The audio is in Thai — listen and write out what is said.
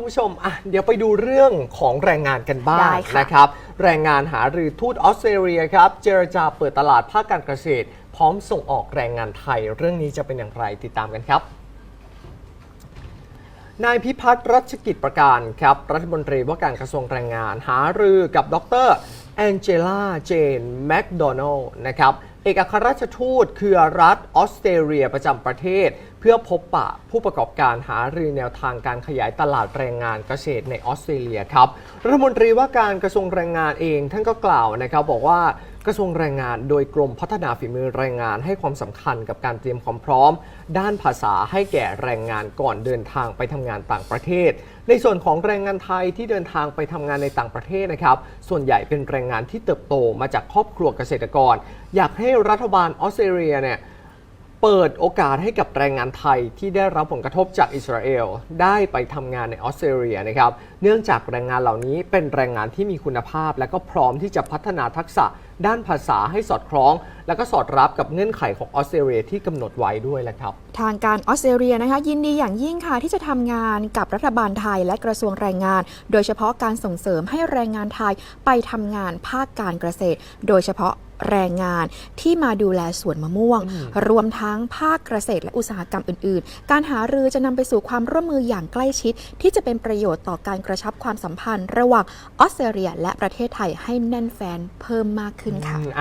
คุณผู้ชมอะเดี๋ยวไปดูเรื่องของแรงงานกันบ้าได้งค่ะนะครับ แรงงานหารือทูตออสเตรเลียครับ เจรจาเปิดตลาดภาคการเกษตร พร้อมส่งออกแรงงานไทย เรื่องนี้จะเป็นอย่างไรติดตามกันครับนายพิพัฒน์รัชกิจประการครับรัฐมนตรีว่าการกระทรวงแรงงานหารือกับดร แองเจล่า เจน แมคโดนัลล์นะครับ เอกอัครราชทูตคือรัฐออสเตรเลียประจำประเทศ เพื่อพบปะผู้ประกอบการหารือแนวทางการขยายตลาดแรงงานเกษตรในออสเตรเลียครับ รัฐมนตรีว่าการกระทรวงแรงงานเองท่านก็กล่าวนะครับบอกว่า กระทรวงแรงงานโดยกรมพัฒนาฝีมือแรงงานให้ความสำคัญกับการเตรียมความพร้อม ด้านภาษาให้แก่แรงงานก่อนเดินทางไปทำงานต่างประเทศ ในส่วนของแรงงานไทยที่เดินทางไปทำงานในต่างประเทศนะครับ ส่วนใหญ่เป็นแรงงานที่เติบโตมาจากครอบครัวเกษตรกร อยากให้รัฐบาลออสเตรเลียเนี่ย เปิดโอกาสให้กับแรงงานไทยที่ได้รับผลกระทบจากอิสราเอลได้ไปทำงานในออสเตรเลียนะครับ เนื่องจากแรงงานเหล่านี้เป็นแรงงานที่มีคุณภาพ และก็พร้อมที่จะพัฒนาทักษะด้านภาษาให้สอดคล้อง และก็สอดรับกับเงื่อนไขของออสเตรเลียที่กำหนดไว้ด้วยแหละครับ ทางการออสเตรเลียนะคะ ยินดีอย่างยิ่งค่ะที่จะทำงานกับรัฐบาลไทยและกระทรวงแรงงาน โดยเฉพาะการส่งเสริมให้แรงงานไทยไปทำงานภาคการเกษตร โดยเฉพาะ แรงงานที่มาดูแลสวนมะม่วง รวมทั้งภาคเกษตรและอุตสาหกรรมอื่น ๆ การหารือจะนำไปสู่ความร่วมมืออย่างใกล้ชิด ที่จะเป็นประโยชน์ต่อการกระชับความสัมพันธ์ ระหว่างออสเตรเลียและประเทศไทยให้แน่นแฟนเพิ่มมากขึ้นค่ะอืม